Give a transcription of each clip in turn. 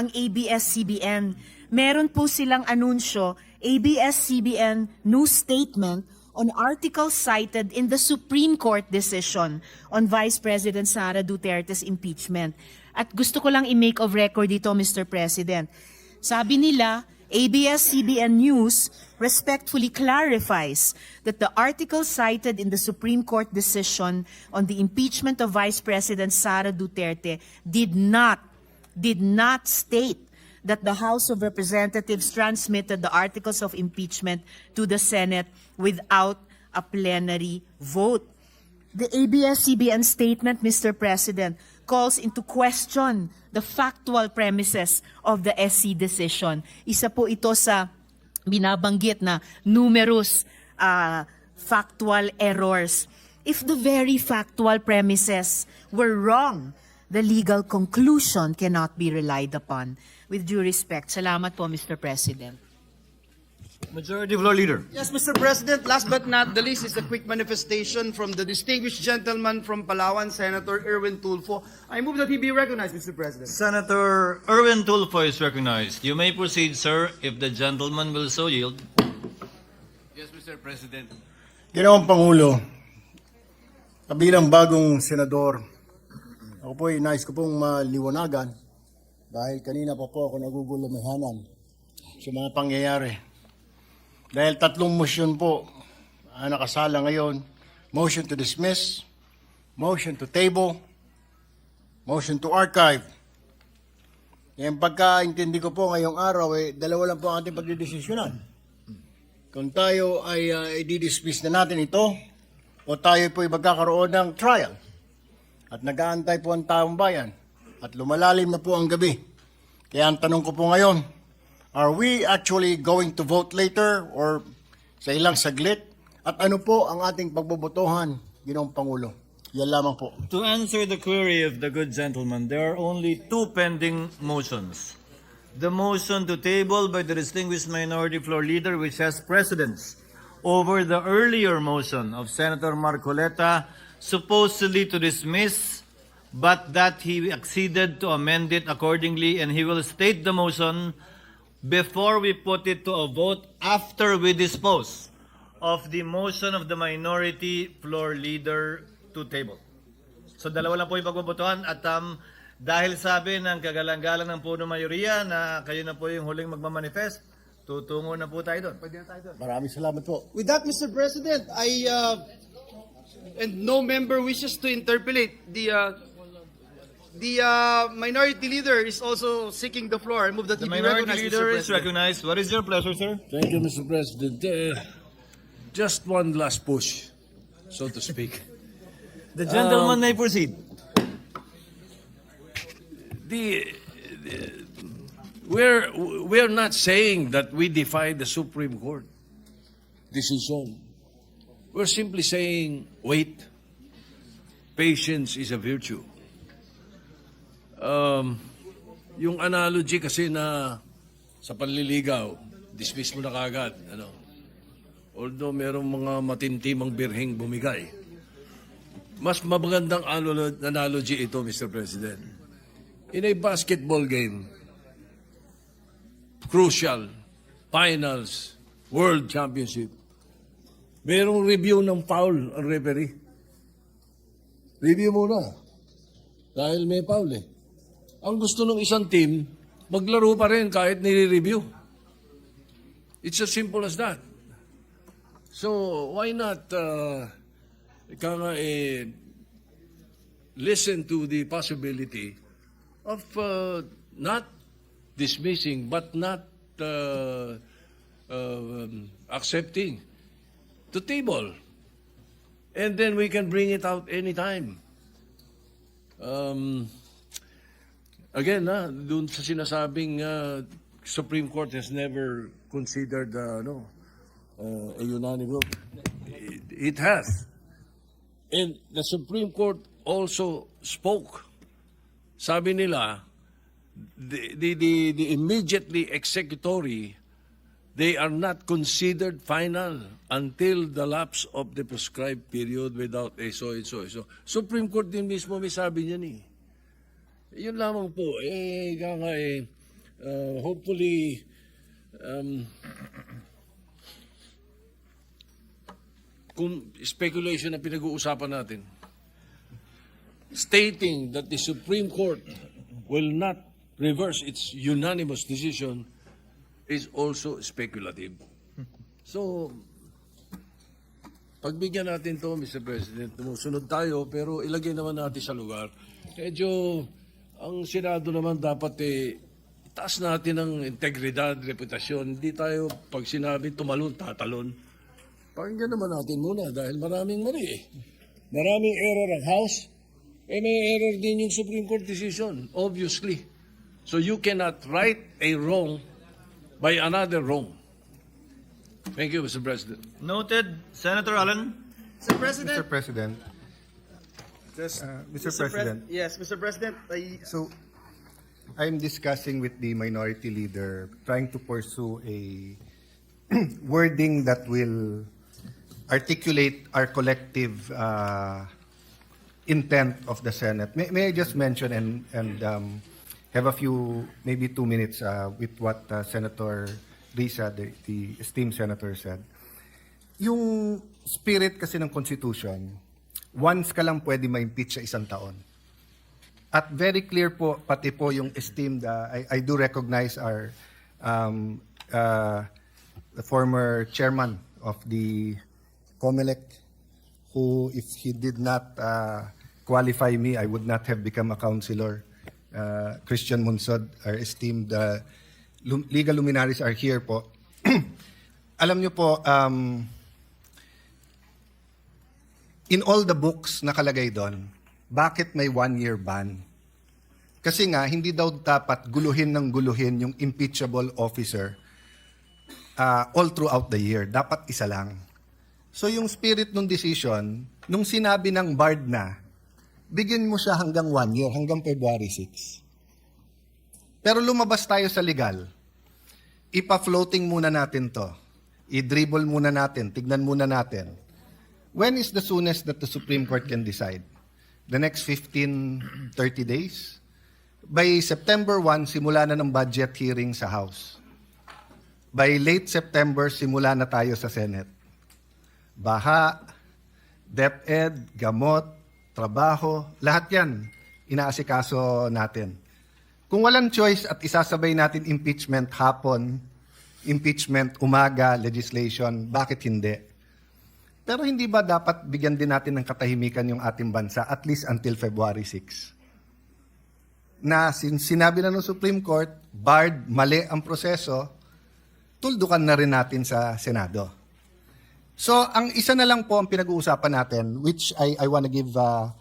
ang ABS-CBN. Meron po silang anunsyo, ABS-CBN news statement on articles cited in the Supreme Court decision on Vice President Sara Duterte's impeachment. At gusto ko lang i-make of record dito, Mr. President. Sabi nila, ABS-CBN News respectfully clarifies that the article cited in the Supreme Court decision on the impeachment of Vice President Sara Duterte did not did not state that the House of Representatives transmitted the articles of impeachment to the Senate without a plenary vote. The ABS-CBN statement, Mr. President, calls into question the factual premises of the SC decision. Isa po ito sa binabanggit na numerous uh, factual errors. If the very factual premises were wrong, the legal conclusion cannot be relied upon. With due respect, salamat po, Mr. President. Majority Floor Leader. Yes, Mr. President, last but not the least is a quick manifestation from the distinguished gentleman from Palawan, Senator Erwin Tulfo. I move that he be recognized, Mr. President. Senator Erwin Tulfo is recognized. You may proceed, sir, if the gentleman will so yield. Yes, Mr. President. Ginawang Pangulo, kabilang bagong senador, ako po nais ko pong maliwanagan dahil kanina pa po ako nagugulumihanan sa mga pangyayari. Dahil tatlong motion po ang nakasala ngayon, motion to dismiss, motion to table, motion to archive. Yung pagkaintindi ko po ngayong araw, eh, dalawa lang po ang ating pagdidesisyonan kung tayo ay uh, i-dismiss na natin ito o tayo po ay magkakaroon ng trial at nag-aantay po ang taong bayan at lumalalim na po ang gabi. Kaya ang tanong ko po ngayon, are we actually going to vote later or sa ilang saglit? At ano po ang ating pagbobotohan, Ginoong Pangulo? Yan lamang po. To answer the query of the good gentleman, there are only two pending motions. The motion to table by the distinguished minority floor leader, which has precedence over the earlier motion of Senator Marcoleta, supposedly to dismiss, but that he acceded to amend it accordingly, and he will state the motion before we put it to a vote after we dispose of the motion of the minority floor leader to table. So dalawa lang po yung pagbobotohan at um, dahil sabi ng kagalang-galang ng puno mayoriya na kayo na po yung huling magmamanifest, tutungo na po tayo doon. Pwede na tayo doon. Maraming salamat po. With that, Mr. President, I, uh, and no member wishes to interpolate, the, uh, the uh, minority leader is also seeking the floor. I move that The he be minority recognized, leader Mr. is President. recognized. What is your pleasure, sir? Thank you, Mr. President. Uh, just one last push, so to speak. The gentleman may proceed. The, the- we're we're not saying that we defy the Supreme Court decision. We're simply saying wait. Patience is a virtue. Um, yung analogy kasi na sa panliligaw, dismiss mo na kagad. Ano? Although merong mga matintimang birhing bumigay. Mas magandang ano- analogy ito, Mr. President. In a basketball game, crucial, finals, world championship, merong review ng foul ang referee. Review muna. Dahil may foul eh. Ang gusto ng isang team, maglaro pa rin kahit nire-review. It's as simple as that. So, why not, uh, ika nga eh, listen to the possibility of uh, not dismissing but not uh, um, accepting to table. And then we can bring it out anytime. Um, again, na, dun sa sinasabing uh, Supreme Court has never considered uh, no, uh, a unanimous. It, it has. And the Supreme Court also spoke. Sabi nila, the, the, the, the immediately executory, they are not considered final until the lapse of the prescribed period without a so and so so. Supreme Court din mismo may sabi niyan eh. Yun lamang po, eh, nga eh, uh, hopefully, um, kung speculation na pinag-uusapan natin, stating that the Supreme Court will not reverse its unanimous decision is also speculative. So, pagbigyan natin to, Mr. President, sumusunod tayo, pero ilagay naman natin sa lugar. Medyo, ang Senado naman dapat eh, itaas natin ang integridad, reputasyon. Hindi tayo, pag sinabi tumalon, tatalon. Pakinggan naman natin muna dahil maraming mali eh. Maraming error ang House. Eh may error din yung Supreme Court decision, obviously. So you cannot right a wrong by another wrong. Thank you, Mr. President. Noted. Senator Allen? Mr. President. Mr. President, Just, uh, Mr. Mr. Pre- President, yes, Mr. President, I, so I'm discussing with the minority leader, trying to pursue a wording that will articulate our collective uh, intent of the Senate. May, may I just mention and, and um, have a few, maybe two minutes uh, with what uh, Senator Risa, the, the esteemed senator said. Yung spirit kasi ng Constitution, once ka lang pwede ma-impeach sa isang taon. At very clear po, pati po yung esteemed, uh, I, I do recognize our um, uh, the former chairman of the COMELEC, who if he did not uh, qualify me, I would not have become a councilor. Uh, Christian Munsod, our esteemed uh, legal luminaries are here po. Alam niyo po, um, in all the books nakalagay doon, bakit may one-year ban? Kasi nga, hindi daw dapat guluhin ng guluhin yung impeachable officer uh, all throughout the year. Dapat isa lang. So yung spirit ng decision, nung sinabi ng BARD na, bigyan mo siya hanggang one year, hanggang February 6. Pero lumabas tayo sa legal. Ipa-floating muna natin to. I-dribble muna natin, tignan muna natin. When is the soonest that the Supreme Court can decide? The next 15, 30 days? By September 1, simula na ng budget hearing sa House. By late September, simula na tayo sa Senate. Baha, DepEd, gamot, trabaho, lahat yan, inaasikaso natin. Kung walang choice at isasabay natin impeachment hapon, impeachment umaga, legislation, bakit hindi? Pero hindi ba dapat bigyan din natin ng katahimikan yung ating bansa at least until February 6? Na sin sinabi na ng Supreme Court, barred, mali ang proseso, tuldukan na rin natin sa Senado. So, ang isa na lang po ang pinag-uusapan natin, which I, I want to give uh,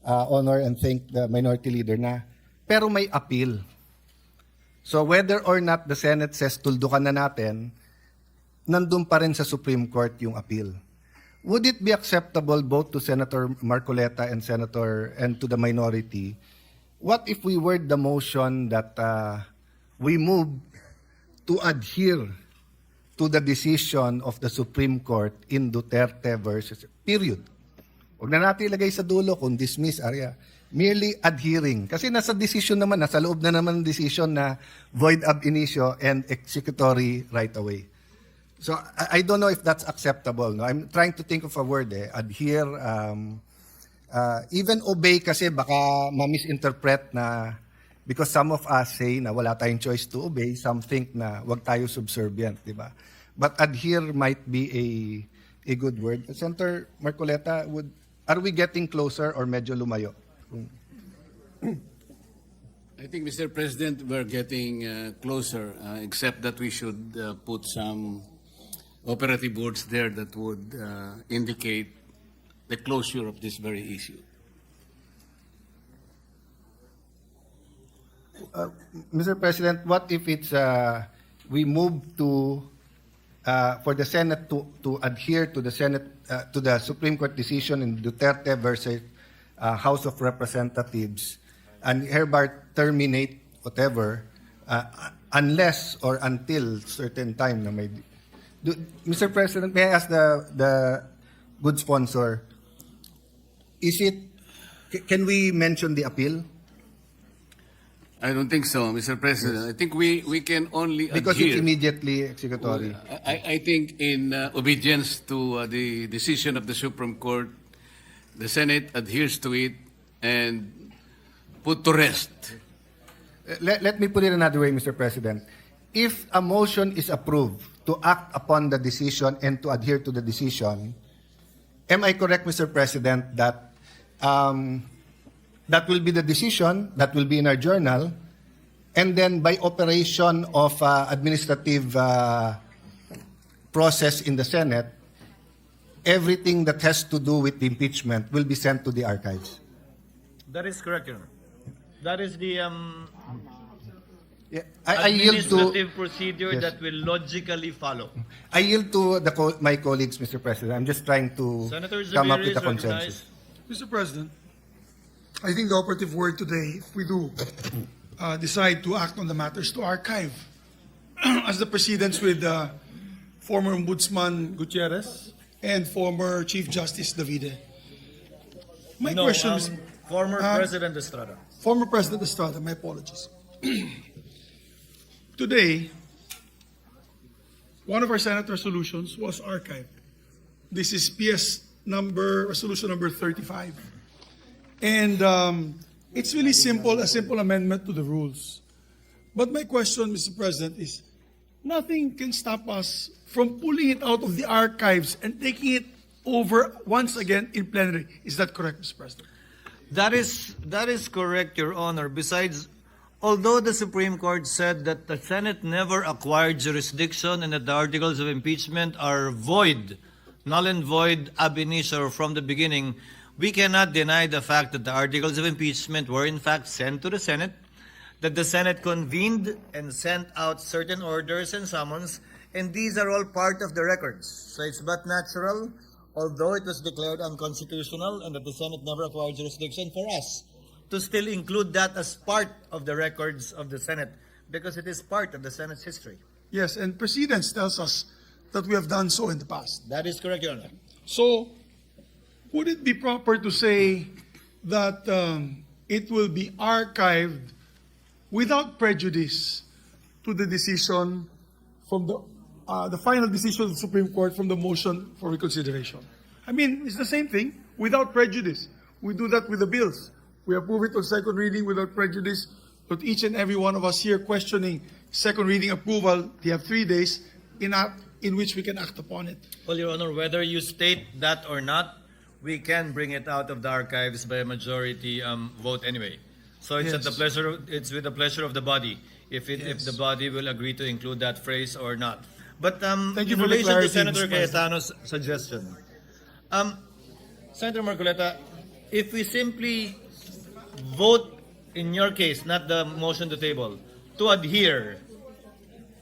uh, honor and thank the minority leader na, pero may appeal. So, whether or not the Senate says tuldukan na natin, nandun pa rin sa Supreme Court yung appeal. Would it be acceptable both to Senator Marcoleta and Senator and to the minority? What if we word the motion that uh, we move to adhere to the decision of the Supreme Court in Duterte versus period. Huwag na natin ilagay sa dulo kung dismiss area. Merely adhering. Kasi nasa decision naman, nasa loob na naman ng decision na void ab initio and executory right away. So I, don't know if that's acceptable. No? I'm trying to think of a word eh. Adhere, um, uh, even obey kasi baka ma-misinterpret na because some of us say na wala tayong choice to obey, some think na wag tayo subservient, di ba? But adhere might be a a good word. Senator Marcoleta, would are we getting closer or medyo lumayo? I think, Mr. President, we're getting uh, closer, uh, except that we should uh, put some operative words there that would uh, indicate the closure of this very issue. Mr. President, what if it's uh, we move to uh, for the Senate to to adhere to the Senate uh, to the Supreme Court decision in Duterte versus uh, House of Representatives and hereby terminate whatever uh, unless or until certain time na do, Mr. President, may I ask the the good sponsor is it ca- can we mention the appeal? I don't think so, Mr. President. I think we, we can only Because adhere. it's immediately executory. I, I think in uh, obedience to uh, the decision of the Supreme Court, the Senate adheres to it and put to rest. Uh, Let, let me put it another way, Mr. President. If a motion is approved to act upon the decision and to adhere to the decision, am I correct, Mr. President, that um, that will be the decision, that will be in our journal, and then by operation of uh, administrative uh, process in the Senate, everything that has to do with the impeachment will be sent to the archives? That is correct, Your Honor. That is the um, Yeah, I, I yield to... administrative procedure Yes. that will logically follow. I yield to the co- my colleagues, Mr. President. I'm just trying to Senator come up Zubiri with is a consensus. recognized. Mr. President, I think the operative word today, if we do uh, decide to act on the matters, to archive, as the precedents with uh, former Ombudsman Gutierrez and former Chief Justice Davide. My no, question um, is, former uh, President Estrada. former President Estrada, my apologies. Today, one of our Senate resolutions was archived. This is PS number, resolution number 35. And um, it's really simple, a simple amendment to the rules. But my question, Mr. President, is nothing can stop us from pulling it out of the archives and taking it over once again in plenary. Is that correct, Mr. President? That is that is correct, Your Honor. Besides, although the Supreme Court said that the Senate never acquired jurisdiction and that the articles of impeachment are void, null and void ab initio from the beginning, we cannot deny the fact that the articles of impeachment were in fact sent to the Senate, that the Senate convened and sent out certain orders and summons, and these are all part of the records. So it's but natural, although it was declared unconstitutional and that the Senate never acquired jurisdiction for us to still include that as part of the records of the Senate because it is part of the Senate's history. Yes, and precedence tells us that we have done so in the past. That is correct, Your Honor. So, would it be proper to say that um, it will be archived without prejudice to the decision from the uh, the final decision of the Supreme Court from the motion for reconsideration? I mean, it's the same thing without prejudice. We do that with the bills. We approve it on second reading without prejudice. But each and every one of us here questioning second reading approval, they have three days in act, in which we can act upon it. Well, Your Honor, whether you state that or not, we can bring it out of the archives by a majority um, vote anyway. So it's at the Yes. pleasure. Of, it's with the pleasure of the body if it, if Yes. the body will agree to include that phrase or not. But um, Thank you in for the relation to clarity, Senator Mr. President. Cayetano's suggestion, um, Senator Marcoleta, if we simply vote in your case, not the motion to table, to adhere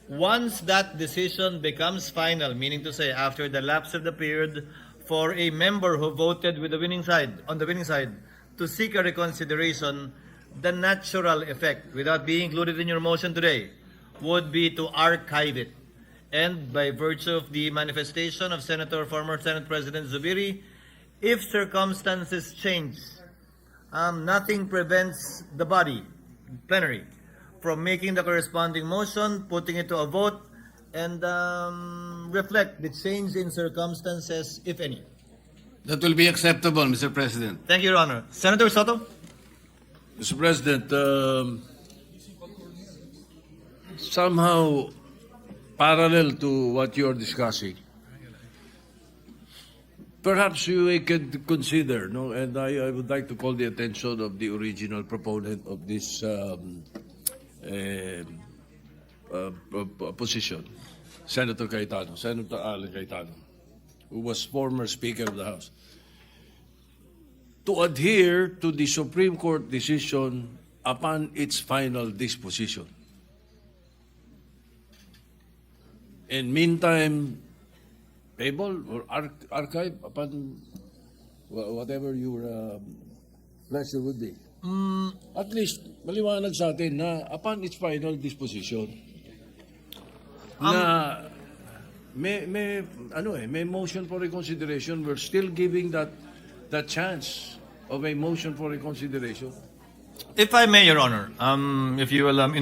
once that decision becomes final, meaning to say after the lapse of the period for a member who voted with the winning side, on the winning side, to seek a reconsideration, the natural effect, without being included in your motion today, would be to archive it. And by virtue of the manifestation of Senator, former Senate President Zubiri, if circumstances change, um, nothing prevents the body, plenary, from making the corresponding motion, putting it to a vote, and um, reflect the change in circumstances, if any. That will be acceptable, Mr. President. Thank you, Your Honor. Senator Soto? Mr. President, um, somehow parallel to what you're discussing, perhaps you could consider, no, and I, I would like to call the attention of the original proponent of this um, eh, uh, uh, position, Senator Cayetano, Senator Alan Cayetano, who was former Speaker of the House to adhere to the Supreme Court decision upon its final disposition. In meantime, table or arch- archive upon wha- whatever your um, pleasure would be. At least, maliwanag sa atin na upon its final disposition, na may, may, ano eh, may motion for reconsideration, we're still giving that, that chance of a motion for reconsideration. If I may, Your Honor, um, if you will um,